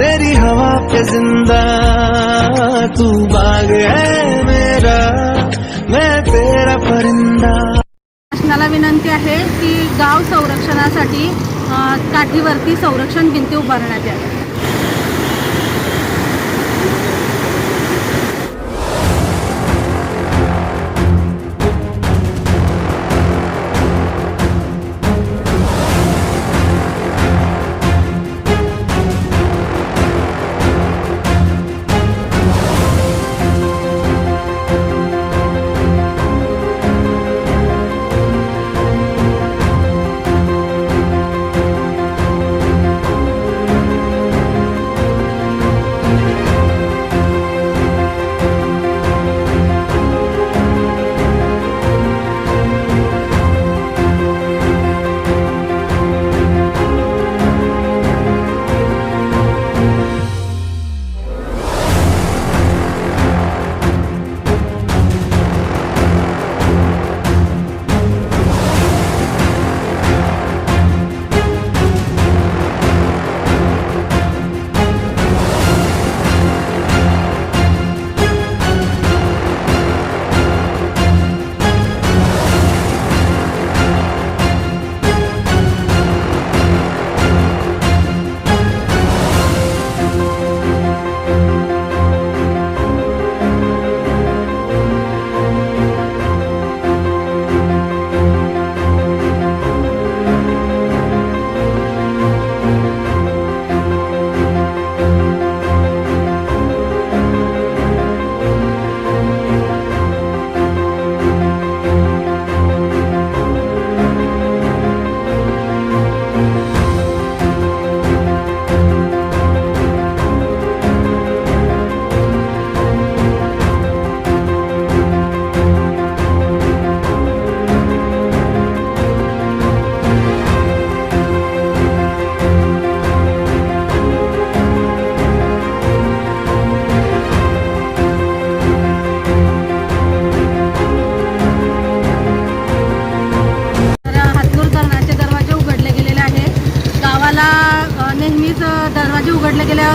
तेरी हवा पे तू बाग है मेरा मैं तेरा परिंदा शासनाला विनंती आहे की गाव संरक्षणासाठी काठीवरती संरक्षण भिंती उभारण्यात यावी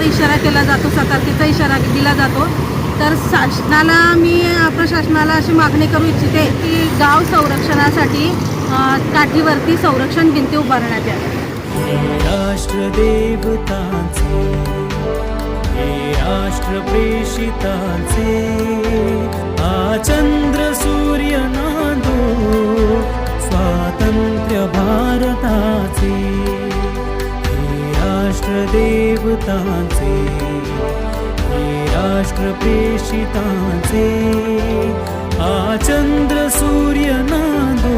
इशारा केला जातो सतर्कतेचा इशारा दिला जातो तर शासनाला मी शासनाला अशी मागणी करू इच्छिते की गाव संरक्षणासाठी काठीवरती संरक्षण भिंती उभारण्यात यावी राष्ट्रदेवतांचे चंद्र सूर्य नादो स्वातंत्र्य भारताचे देवतांचे हे राष्ट्र प्रेषितांचे हा चंद्र सूर्य नादो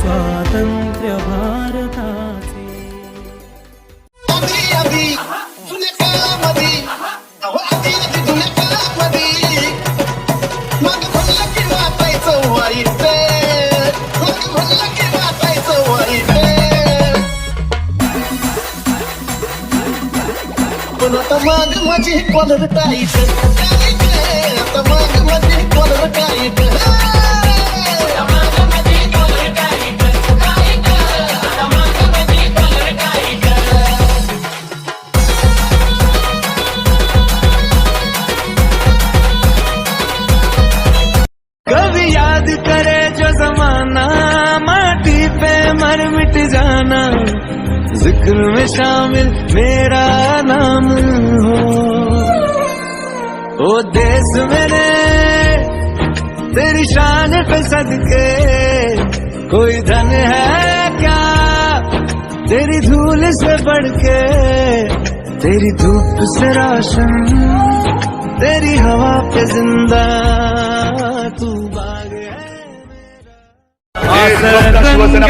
स्वातंत्र्य भा കൊലർട്ടായിട്ട് കൊലർട്ടായിട്ട് जिक्र में शामिल मेरा नाम ओ देश मेरे तेरी शान पे सदके कोई धन है क्या तेरी धूल से बढ़ के तेरी धूप से राशन तेरी हवा पे जिंदा तू बाग आयुष्य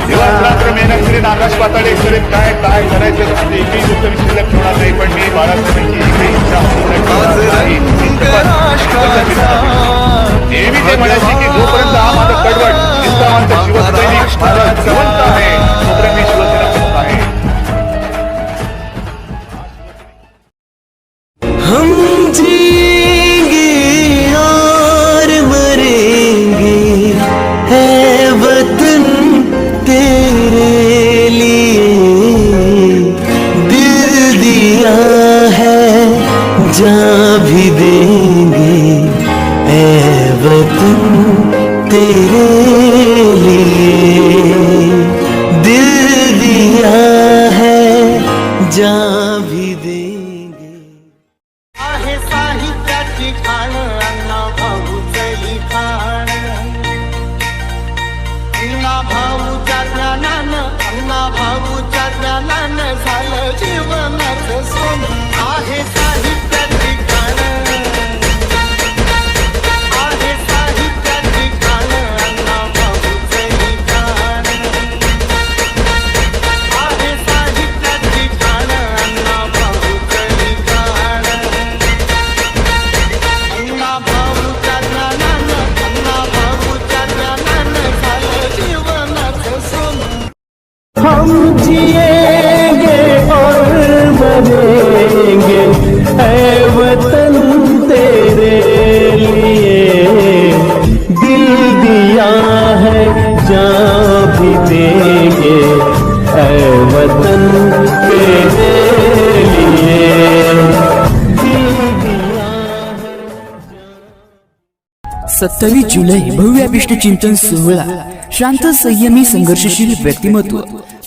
दिवस मेहनत आकाश करीत काय काय करायचं असते एकही गोष्ट नाही पण मी बाळासाहेबांची एकही इच्छा नेहमी ते म्हणायची की जोपर्यंत हा कडवट आहे जा भी दे जिएंगे और मरेंगे ऐ वतन तेरे लिए दिल दिया है जान भी देंगे ऐ वतन तेरे लिए सत्तावीस जुलै भव्य विष्णू चिंतन सोहळा शांत संयमी संघर्षशील व्यक्तिमत्व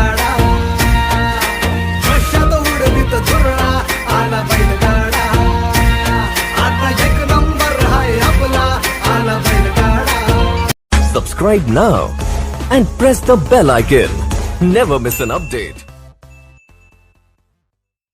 बैलगाडा वर्षात उडवीत धुरळा आला बैलगाडा आता एक नंबर हाय आपला आला बैलगाडा subscribe and press the bell icon never miss an update